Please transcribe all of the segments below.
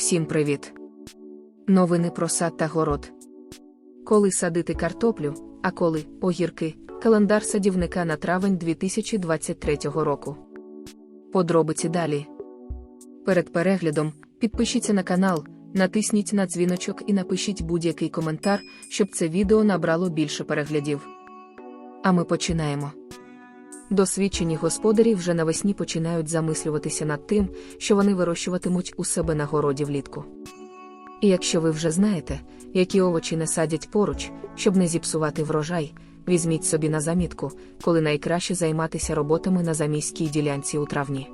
Всім привіт! Новини про сад та город. Коли садити картоплю, а коли огірки, календар садівника на травень 2023 року. Подробиці далі. Перед переглядом підпишіться на канал, натисніть на дзвіночок і напишіть будь-який коментар, щоб це відео набрало більше переглядів. А ми починаємо. Досвідчені господарі вже навесні починають замислюватися над тим, що вони вирощуватимуть у себе на городі влітку. І якщо ви вже знаєте, які овочі не садять поруч, щоб не зіпсувати врожай, візьміть собі на замітку, коли найкраще займатися роботами на заміській ділянці у травні.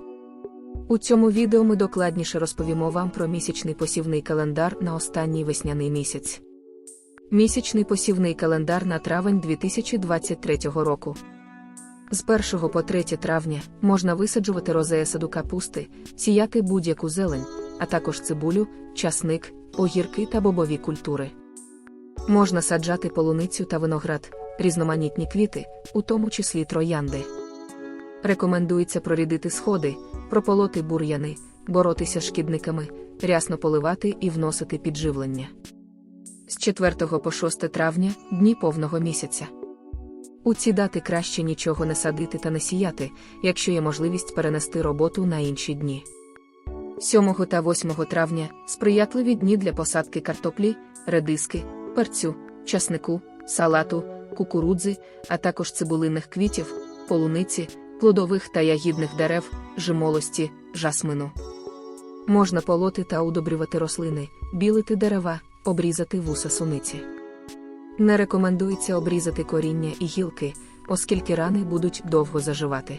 У цьому відео ми докладніше розповімо вам про місячний посівний календар на останній весняний місяць. Місячний посівний календар на травень 2023 року. З 1 по 3 травня можна висаджувати розея саду капусти, сіяти будь-яку зелень, а також цибулю, часник, огірки та бобові культури. Можна саджати полуницю та виноград, різноманітні квіти, у тому числі троянди. Рекомендується прорідити сходи, прополоти бур'яни, боротися з шкідниками, рясно поливати і вносити підживлення. З 4 по 6 травня дні повного місяця. У ці дати краще нічого не садити та не сіяти, якщо є можливість перенести роботу на інші дні. 7 та 8 травня сприятливі дні для посадки картоплі, редиски, перцю, часнику, салату, кукурудзи, а також цибулинних квітів, полуниці, плодових та ягідних дерев, жимолості, жасмину. Можна полоти та удобрювати рослини, білити дерева, обрізати вуса суниці. Не рекомендується обрізати коріння і гілки, оскільки рани будуть довго заживати.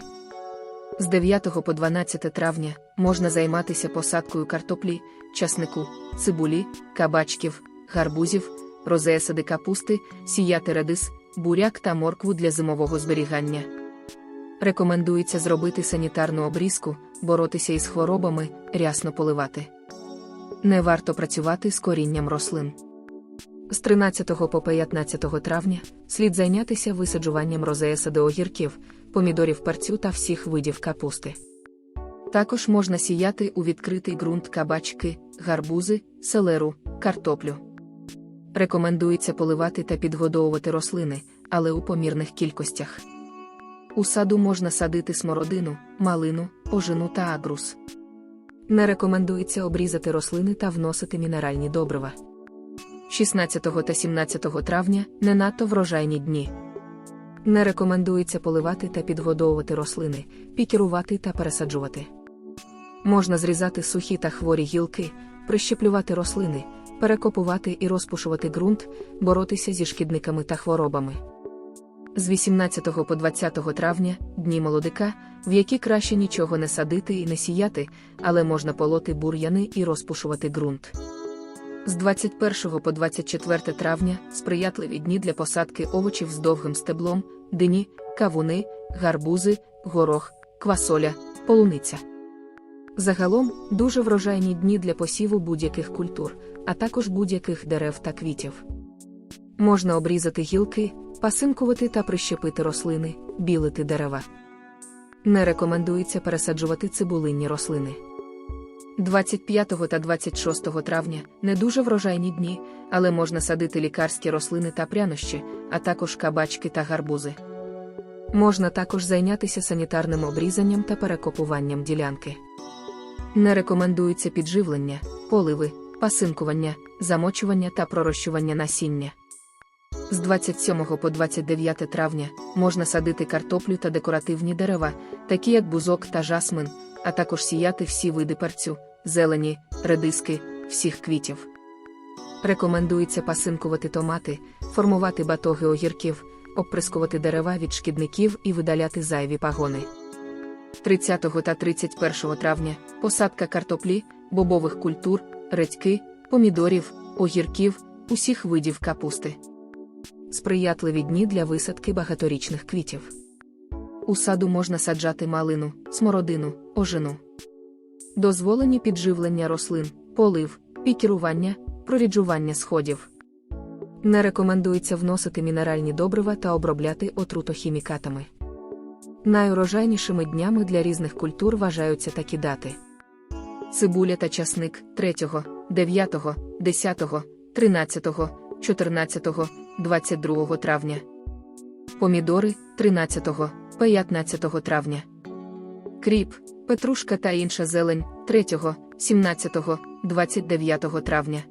З 9 по 12 травня можна займатися посадкою картоплі, часнику, цибулі, кабачків, гарбузів, розеясади капусти, сіяти редис, буряк та моркву для зимового зберігання. Рекомендується зробити санітарну обрізку, боротися із хворобами, рясно поливати. Не варто працювати з корінням рослин. З 13 по 15 травня слід зайнятися висаджуванням розеясади огірків, помідорів перцю та всіх видів капусти. Також можна сіяти у відкритий ґрунт кабачки, гарбузи, селеру, картоплю. Рекомендується поливати та підгодовувати рослини, але у помірних кількостях. У саду можна садити смородину, малину, ожину та агрус. Не рекомендується обрізати рослини та вносити мінеральні добрива. 16 та 17 травня не надто врожайні дні. Не рекомендується поливати та підгодовувати рослини, пікірувати та пересаджувати. Можна зрізати сухі та хворі гілки, прищеплювати рослини, перекопувати і розпушувати ґрунт, боротися зі шкідниками та хворобами. З 18 по 20 травня дні молодика, в які краще нічого не садити і не сіяти, але можна полоти бур'яни і розпушувати ґрунт. З 21 по 24 травня сприятливі дні для посадки овочів з довгим стеблом, дині, кавуни, гарбузи, горох, квасоля, полуниця. Загалом дуже врожайні дні для посіву будь-яких культур, а також будь-яких дерев та квітів. Можна обрізати гілки, пасинкувати та прищепити рослини, білити дерева. Не рекомендується пересаджувати цибулинні рослини. 25 та 26 травня не дуже врожайні дні, але можна садити лікарські рослини та прянощі, а також кабачки та гарбузи. Можна також зайнятися санітарним обрізанням та перекопуванням ділянки. Не рекомендується підживлення, поливи, пасинкування, замочування та пророщування насіння. З 27 по 29 травня можна садити картоплю та декоративні дерева, такі як бузок та жасмин, а також сіяти всі види перцю, зелені, редиски, всіх квітів. Рекомендується пасинкувати томати, формувати батоги огірків, обприскувати дерева від шкідників і видаляти зайві пагони. 30 та 31 травня посадка картоплі, бобових культур, редьки, помідорів, огірків, усіх видів капусти. Сприятливі дні для висадки багаторічних квітів. У саду можна саджати малину, смородину, ожину. Дозволені підживлення рослин, полив, пікірування, проріджування сходів. Не рекомендується вносити мінеральні добрива та обробляти отрутохімікатами. Найурожайнішими днями для різних культур вважаються такі дати: цибуля та часник 3, 9, 10, 13, 14, 22 травня, помідори 13, 15 травня, кріп, петрушка та інша зелень 3, 17, 29 травня,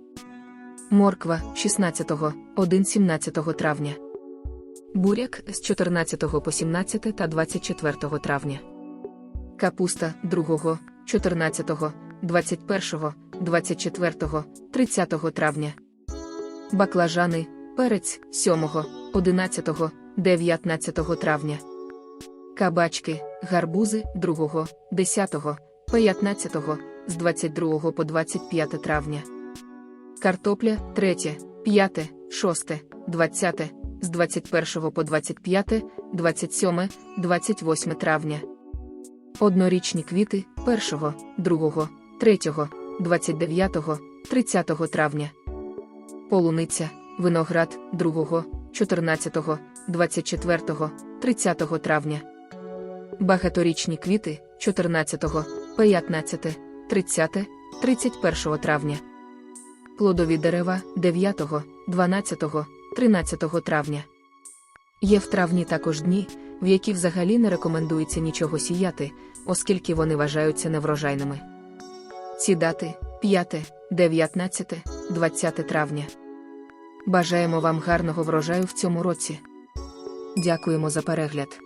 морква 16, 1, 17 травня, буряк з 14 по 17 та 24 травня, капуста 2, 14, 21, 24, 30 травня, баклажани, перець 7, 11, 19 травня, кабачки, гарбузи 2, 10, 15, з 22 по 25 травня, картопля 3, 5, 6, 20, з 21 по 25, 27, 28 травня. Однорічні квіти 1, 2, 3, 29, 30 травня. Полуниця, виноград 2, 14, 24, 30 травня. Багаторічні квіти 14, 15, 30, 31 травня. Плодові дерева 9, 12, 13 травня. Є в травні також дні, в які взагалі не рекомендується нічого сіяти, оскільки вони вважаються неврожайними. Ці дати 5, 19, 20 травня. Бажаємо вам гарного врожаю в цьому році. Дякуємо за перегляд.